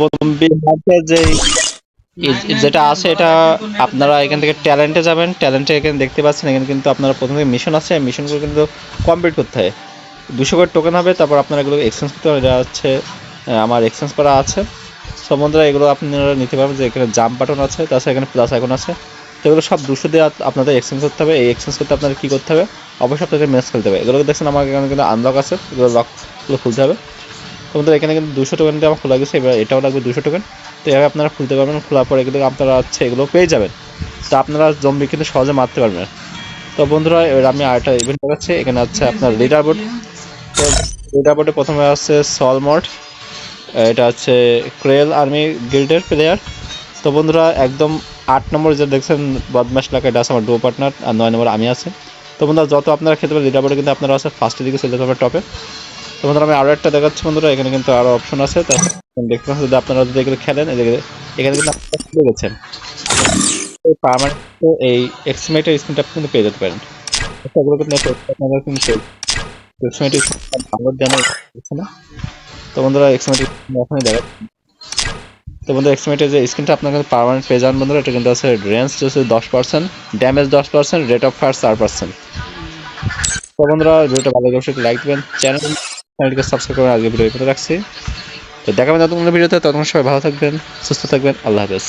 প্রথম যে যেটা আছে এটা আপনারা এখান থেকে ট্যালেন্টে যাবেন, ট্যালেন্টে এখানে দেখতে পাচ্ছেন, এখানে কিন্তু আপনারা প্রথমে মিশন আছে মিশনগুলো কিন্তু কমপ্লিট করতে হয়। দুশো করে টোকেন হবে, তারপর আপনারা এগুলো এক্সচেঞ্জ করতে হবে, এটা হচ্ছে আমার এক্সচেঞ্জ করা আছে। সো এগুলো আপনারা নিতে পারবেন যে এখানে জাম্প বাটন আছে, তাছাড়া এখানে প্লাস আইকন আছে। তো এগুলো সব দুশো দিয়ে আপনাদের এক্সচেঞ্জ করতে হবে। এই এক্সচেঞ্জ করতে আপনাদের কী করতে হবে? অবশ্যই আপনাদের ম্যাচ খেলতে হবে। এগুলো দেখছেন, আমার এখানে কিন্তু আনলক আছে, এগুলো লকগুলো খুলতে হবে। তো এখানে কিন্তু দুশো টোকেন দিয়ে আমার খোলা গেছে, এবার এটাও লাগবে দুশো টোকেন তো এভাবে আপনারা খুলতে পারবেন, খোলার পরে এগুলো আপনারা হচ্ছে এগুলো পেয়ে যাবেন। তো আপনারা জম্বি কিন্তু সহজে মারতে পারবেন। তো বন্ধুরা, এবার আমি আরেকটা ইভেন্ট দেখাচ্ছি, এখানে আছে আপনার লিডার বোর্ড তো লিডার বোর্ডে প্রথমে আছে সলমট এটা হচ্ছে ক্রেল আর্মি গিল্ডের প্লেয়ার তো বন্ধুরা, একদম আট নম্বর যে দেখছেন বদমাস এলাকা এটা আছে আমার পার্টনার আর নয় নম্বর আমি আছে। তো বন্ধুরা, যত আপনারা খেতে পারেন লিডার বোর্ডে কিন্তু আপনারা আছে ফার্স্টের দিকে যাবে টপে তো বন্ধুরা আমি আরও একটা দেখাচ্ছি বন্ধুরা এখানে কিন্তু আরও অপশন আছে। তা দেখতে পাচ্ছেন যদি আপনারা যদি এগুলো খেলেন এখানে কিন্তু আপনারা পেয়ে গেছেন পারমানেন্ট এই এক্সিমেটের স্ক্রিনটা আপনি কিন্তু পেয়ে যেতে পারেন। আচ্ছা, এগুলো কিন্তু আপনারা কিন্তু এক্সিমেটের দেওয়া হচ্ছে না। তো বন্ধুরা এক্সিমেটের এখনই দেখা তো বন্ধুরা এক্সিমেটের যে স্ক্রিনটা আপনার কাছে পারমানেন্ট পেয়ে যান বন্ধুরা এটা কিন্তু আছে রেঞ্জ হচ্ছে দশ পার্সেন্ট ড্যামেজ দশ পার্সেন্ট রেট অফ ফায়ার চার পার্সেন্ট তো বন্ধুরা ভিডিওটা ভালো লাগলে অবশ্যই লাইক দেবেন চ্যানেল চ্যানেলটিকে সাবস্ক্রাইব করে আজকে ভিডিও এই রাখছি। তো দেখাবেন কোনো ভিডিওতে, ততক্ষণ সবাই ভালো থাকবেন, সুস্থ থাকবেন, আল্লাহ হাফেজ।